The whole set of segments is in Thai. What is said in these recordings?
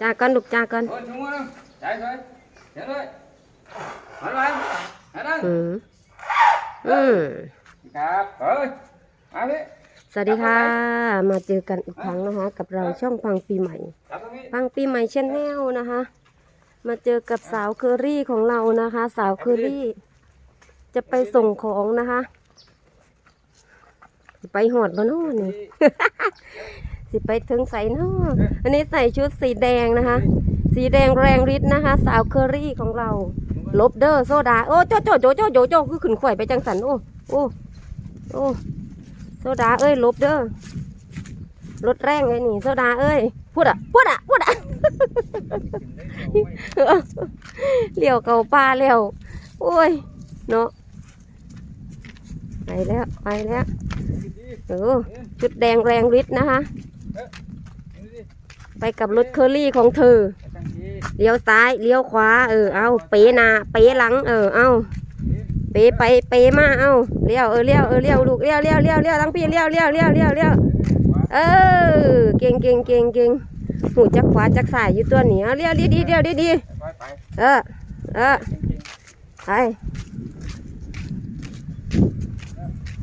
จ้าก่อนลูกจ้าก่อน Thôi xuống luôn. Chạy thôi. Chạy thôi. Hỏi lại. Hãy đăng. อืมอืม Cạp. Ơi. Ai biết. สวัสดีค่ะ มาเจอกันอีกครั้งนะคะ กับเราช่องพังปีใหม่ Cạp xuống đi. พังปีใหม่ชแนลนะคะ มาเจอกับสาวเคอรี่ของเรานะคะ สาวเคอรี่ จะไปส่งของนะคะสิไปหอดบ้านอนี่ สิไปถึงใส่นออันนี้ใส่ชุดสีแดงนะคะ สีแดงแรงฤทธิ์นะคะ สาวเคอรี่ของเรา ลบเดอร์โซดา โอ้โจโจโจโจโจโจคือขึ้นข่อยไปจังสันโอ้โอ้โอ้โซดาเอ้ยลบเดอร์รถแรงเลยนี่โซดาเอ้ยพูดอะพูดอะพูดอะเลี้ยวเก่าปลาแล้วโอ้ยเนาะไปแล้วไปแล้วเออชุดแดงแรงฤทธิ์นะคะ ไปกับรถเคอรี่ของเธอ เลี้ยวซ้าย เลี้ยวขวา เออ เอาเป๋หนาเป๋หลัง เออ เอาเป๋ไป เป๋มา เอาเลี้ยว เออ เลี้ยว เออ เลี้ยว ลูก เลี้ยว เลี้ยว เลี้ยว เลี้ยวทั้งพี่ เลี้ยว เลี้ยว เลี้ยว เลี้ยว เลี้ยว เออ เก่งเก่งเก่งเก่งหูจักขวาจักซ้ายอยู่ตัวนี้เอาเลี้ยวดีดีเลี้ยวดีดี Phải phải. เออ เออ ไป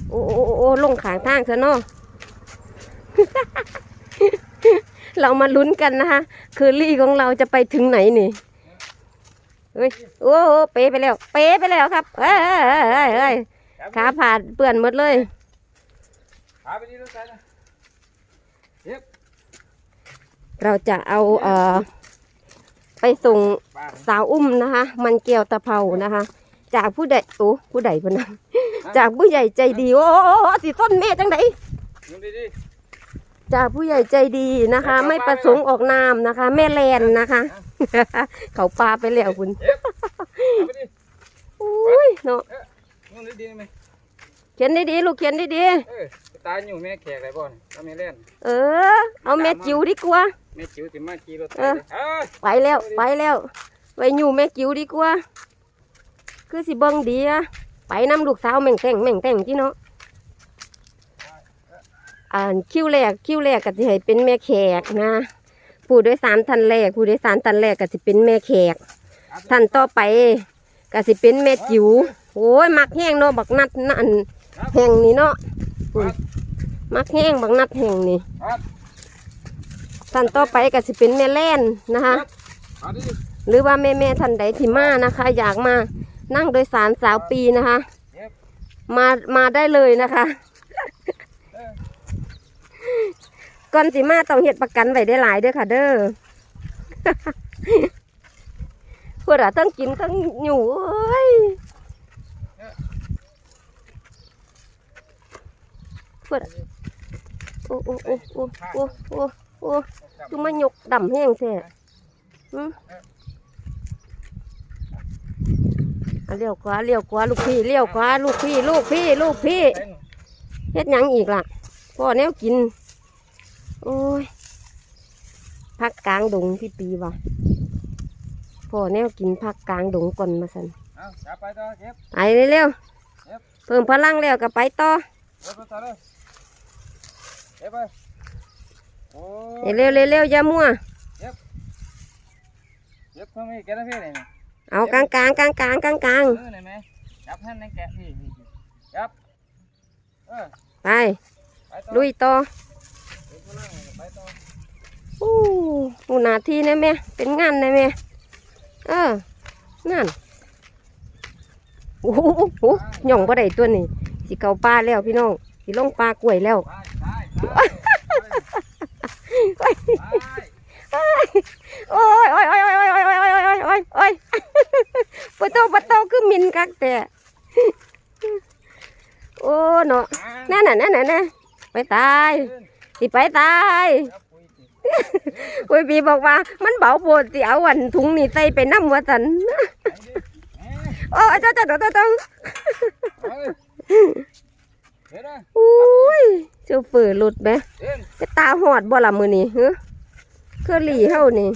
โอ้โอ้โอ้โอ้ลงขางทางซะเนาะ เรามาลุ้นกันนะคะคือลี่ของเราจะไปถึงไหนนี่เฮ้ยโอ้โหเป๊ไปแล้ว เป๊ไปแล้วครับ เอ้ยเอ้ยเอ้ยเอ้ยขาผ่านเปื่อนหมดเลย Thả bên đi nó chạy nè. เราจะเอาเอ่อไปส่งสาวอุ้มนะคะ มันเกี่ยวตะเภานะคะ จากผู้ใดโอ้ผู้ใดพนนะจากผู้ใหญ่ใจดีโอ้โอ้โอ้สิต้นแม่จังได Xuống đi đi. จากผู้ใหญ่ใจดีนะคะ ไม่ประสงค์ออกนามนะคะ แม่แลนนะคะ เขาปลาไปแล้วคุณ Thả bên đi. อุ้ยเนาะ Xuống đi đi mày. เขียนดีๆลูกเขียนดี Ê, cái tay nhiều mẹ khẹt lại bọn. Tao mẹ lên. ๆเออ เอาแม่จิ๋วดีกว่า Mẹ chịu thì mai chi rồi Ơ. tay. Ơi. ไปแล้วไปแล้วไปอยู่แม่จิ๋วดีกว่า คือสิเบิ่งดีอะไปนำลูกสาวแม่งแต่งแม่งแต่งที่เนาะ อ่านคิวแรกคิวแรกก็สิให้เป็นแม่แขกนะ ผู้โดยสารท่านแรก ผู้โดยสารท่านแรกก็สิเป็นแม่แขกท่านต่อไปก็สิเป็นแม่จิ๋วโอ้ยมักแห้งเนาะบักนัดนั่นแห้งนี่เนาะอุ้ยมักแห้งบักนัดแห้งนี่ Cạp. ท่านต่อไปก็สิเป็นแม่แล่นนะคะ Thả đi. หรือว่าแม่แม่ๆท่านใดที่มานะคะ อยากมานั่งโดยสารสาวปีนะคะ มามาได้เลยนะคะ ก่อนสิมาต้องเฮ็ดประกันไว้ได้หลายเด้อค่ะ เด้อพวกเราทั้งกินทั้งอยู่เอ้ยพวกโอ้โอ้โอ้โอ้โอ้โอ้โอ้คือมายกดำแห้งแท้หึอะเลี้ยวขวาเลี้ยวขวาลูกพี่เลี้ยวขวาลูกพี่ ลูกพี่ ลูกพี่เฮ็ดยังอีกล่ะพ่อแนวกิน โอ้ยพักกลางดงพี่ปีวะพอแนวกินพักกลางดงก่อนมาสันเอาไปต่อเก็บ ไปเร็วเพิ่มพลังเร็วก็ไปต่อบไปต่อเร็บเร็วเร็วๆย่ามั่ว เก็บเพิ่มอีแกนะพี่เลยเอากลางกลางกลางกลางกลางกลางไปลุยต่อ nó lăng này, bay to. อู้หูนาทีนะแม่ เป็นงานนะแม่ เออ นั่น โอ้โหหย่องบ่ได้ตัวนี้ สิเกาปลาแล้วพี่น้อง สิลงปลากล้วยแล้วโอ้ยโอ้ยโอ้ยโอ้ยโอ้ยโอ้ยโอ้ยโอ้ยโอ้ยโอ้ยโอ้ยปะโตปะโตคือมินกักแต่โอ้เนาะนั่นน่ะนั่นน่ะนั่นไปตาย สิไปตาย Chắp quỳ thì. คุยปีบอกว่า มันเบาโปวดสิเอาวันถุงนี่ใส่ไปน้ำวัสัน Bay đi. Nè. โอ้ยเจ้าเจ้าเจ้าเจ้าเจ้า Ơi. Thế đây. อุ้ยเจ้าฝือหลุดไหม Lên. ไปตาหอดบ่ละมือนี่เฮ้เคอรี่เฮานี่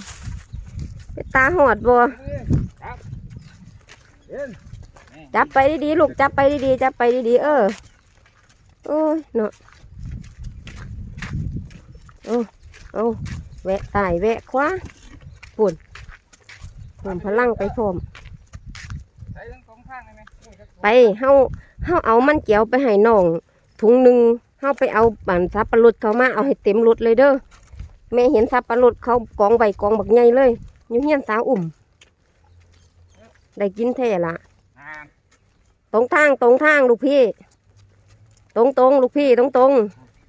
ไปตาหอดบ่ Đi. Chắp. Lên. Nè. จับไปดีๆลูกจับไปดีๆจับไปดีๆเออโอ้ยเนาะ โอ้เอาแวะตายแวะขวาปุ่นเพิ่มพลังไปพร้อมใส่ทั้งสองข้าเลยไปเฮาเฮาเอามันเกียวไปให้น้องถุงหนึ่งเฮาไปเอาบันสับปะรดเขามาเอาให้เต็มรถเลยเด้อแม่เห็นสับปะรดเขากองใบกองบักใหญ่เลยอยู่เฮียนสาวอุ่ม ได้กินแท้ละตรงทางตรงทางลูกพี่ ตรงตรงลูกพี่ตรงตรง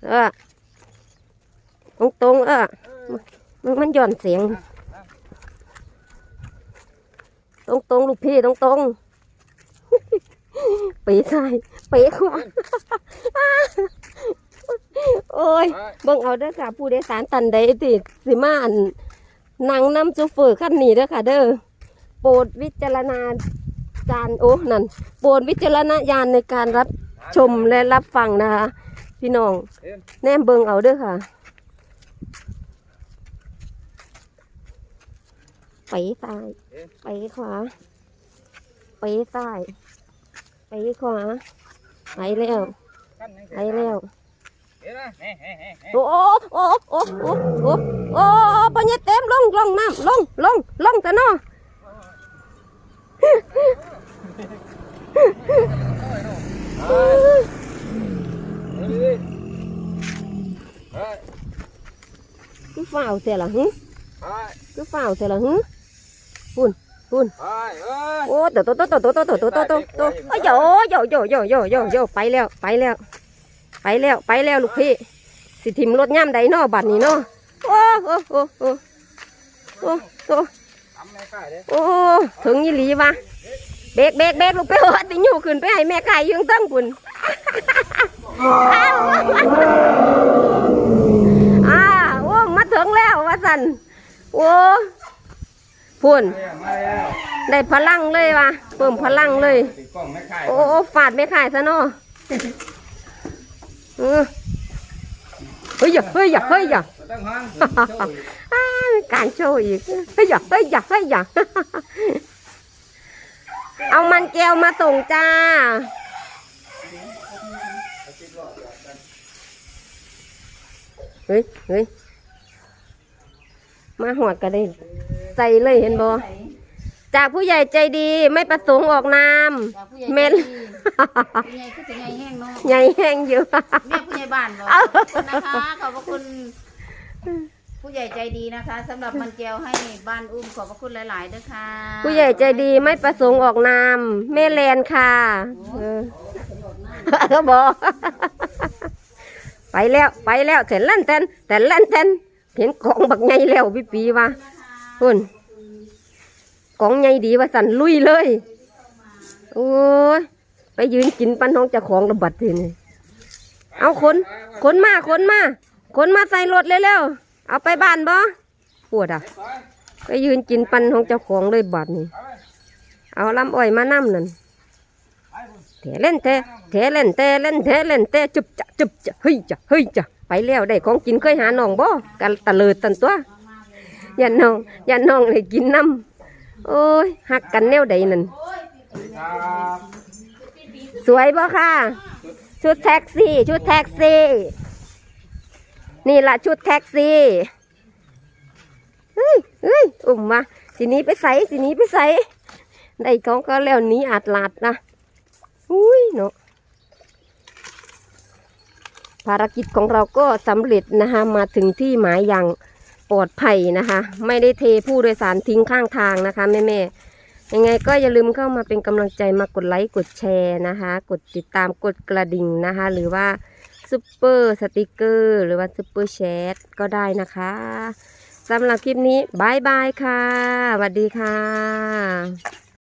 เออ ตรงตรงเออมันมันหย่อนเสียง ตรงตรงลูกพี่ตรงตรงปีซ้ายปีขวาโอ้ยเอ้ยเบิ่งเอาเด้อค่ะ ผู้โดยสารตันใดติสิมาอันนั่งนำซูเฟอร์ขั้นนี้เด้อค่ะเด้อโปรดวิจารณาจารโอ้นั่นโปรดวิจารณญาณในการรับชมและรับฟังนะคะ พี่น้องเอ็มแนมเบิ่งเอาเด้อค่ะ ไปซ้ายไปขวาไปซ้ายไปขวาไปแล้วขั้นหนึ่งไปแล้วเห็นไหมเฮ้เฮ้เฮ้เฮ้โอ้โอ้โอ้โอ้โอ้โอ้ปะเนี่ยเต็มลงลงน้ำลงลงลงจะเนาะเฮ้ยเฮ้ยเฮ้ยคือฝ้าวเสียละหึเฮ้ยคือฝ้าวเสียละหึ ปุ่นปุ่นเฮ้ยเฮ้ยโอ้โตโตโตโตโตโตโตโตโตโตโตโอ้ยโยโยโยโยโยโยโยไปแล้วไปแล้ว ไปแล้วไปแล้วลูกพี่ สิทิมรถย่ำใดเนาะบัดนี้เนาะโอ้โอ้โอ้โอ้โอ้โอ้ทำไม่ได้เด้โอ้ถึงยี่หลีวะเบรกเบรกเบรกลูกไปเหิดติอยู่ขึ้นไปให้แม่ไก่ยืงตั้งปุ่นอ้าโอ้มาถึงแล้วว่าสันโอ้ พุ่นมาแล้วได้พลังเลยว่ะเพิ่มพลังเลยติดกล้องไม่ขายโอ้โอ้ฟาดไม่ขายซะเนาะเออเฮ้ยอย่าเฮ้ยอย่าเฮ้ยอย่าตั้งห้างอ้ามีการโชว์อีกเฮ้ยอย่าเฮ้ยอย่าเฮ้ยอย่าเอามันแก้วมาส่งจ้าเฮ้ยเฮ้ยมาหอดก็ได้ ใส่เลยเห็นบ่จากผู้ใหญ่ใจดีไม่ประสงค์ออกนามจากผู้ใหญ่เมนใจดีผู้ใหญ่คือจะใหญ่แห้งเนาะใหญ่แห้งอยู่แม่ผู้ใหญ่บ้านบอกขอบคุณนะคะขอบพระคุณ ผู้ใหญ่ใจดีนะคะสำหรับมันเจียวให้บ้านอุ้มขอบพระคุณหลายๆด้วยค่ะผู้ใหญ่ใจดีไม่ประสงค์ออกนามแม่แลนค่ะเออก็บอกไปแล้วไปแล้วเสร็จลั่นแทนแต่ลั่นแทนเห็นกองบักใหญ่แล้วพี่ปีว่า คุณกองใหญ่ดีว่าสั่นลุยเลย โอ้ย ไปยืนกินปันน้องเจะของระบัดทีนี่เอาคนคนมาคนมาคนมาใส่รถเร็วๆ เอาไปบ้านบ่ปวดอะ ไปยืนกินปันของเจ้าของเลยบัดนี่ เอาลำอ้อยมานั่นั่นแถเล่นแท้แถเล่นแต่เล่นแถเล่นแต่จุบจะจุบจะเฮ้ยจะเฮ้ยจะไปแล้วได้ของกินเคยหาหนองบ่กันตะเลิดตันตัว ย่าน้องอย่าน้องเลยกินน้ำโอ้ยหักกันแนวใดนั่นสวยบ่ค่ะ ชุดแท็กซี่ ชุดแท็กซี่ นี่ละชุดแท็กซี่เฮ้ยเฮ้ยอุ่มมาสีนี้ไปใส่สีนี้ไปใส่ได้ของก็แล้วนี้อาดลาดนะอุ้ยเนาะภารกิจของเราก็สำเร็จนะคะมาถึงที่หมายอย่าง ปลอดภัยนะคะ ไม่ได้เทผู้โดยสารทิ้งข้างทางนะคะแม่แม่ๆยังไงก็อย่าลืมเข้ามาเป็นกำลังใจมากดไลค์กดแชร์นะคะ กดติดตามกดกระดิ่งนะคะ หรือว่าซุปเปอร์สติกเกอร์หรือว่าซุปเปอร์แชทก็ได้นะคะสำหรับคลิปนี้บายบายค่ะสวัสดีค่ะ